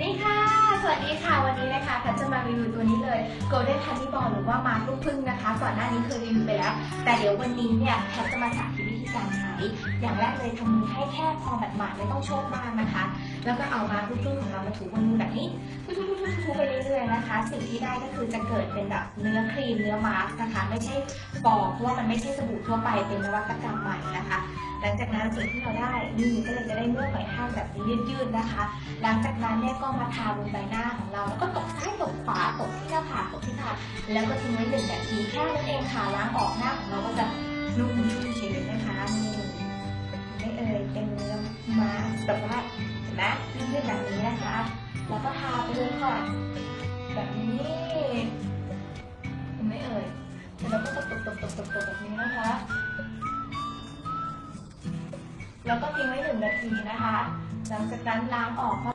นี่ค่ะ สวัสดีค่ะ วันนี้นะคะแพทจะมารีวิวตัวนี้เลย Golden Honey Ball หรือว่ามาลูกพึ่งนะคะ ก่อนหน้านี้เคยรีวิวไปแล้ว แต่เดี๋ยววันนี้เนี่ยแพทจะมาสาธิตวิธีการใช้ อย่างแรกเลยทำมือให้แค่พอหมาดๆไม่ต้องโชกมากนะคะ แล้วก็เอามาลูกพึ่งของเรามาถูบนมือแบบนี้ทูๆๆๆๆไปเรื่อยๆนะคะ สิ่งที่ได้ก็คือจะเกิดเป็นแบบเนื้อครีมเนื้อมาร์กนะคะ ไม่ใช่ฟองเพราะว่ามันไม่ใช่สบู่ทั่วไป เป็นนวัตกรรมใหม่นะคะ หลังจากนั้นสิ่งที่เราได้นี่ก็เลยจะได้เนื้อหอยทา แบบนี้ยืดๆนะคะ หลังจากนั้นเนี่ยก็มาทาบนใบหน้าของเรา แล้วก็ตบซ้ายตบขวาตบที่หน้าผากตบที่ตาแล้วก็ทิ้งไว้หนึ่งนาทีแค่นั้นเองค่ะล้างออกหน้าของเราก็จะนุ่มชุ่มชื้นนะคะนี่ไม่เอ่ยเป็นเนื้อมาแบบว่าเห็นไหมยืดๆแบบนี้นะคะ แล้วก็ทาไปเลยค่ะแบบนี้ไหมเอ่ยแล้วก็ตบตบตบตบตบ แล้วก็ทิ้งไว้หนึ่งนาทีนะคะ หลังจากนั้นล้างออกพอ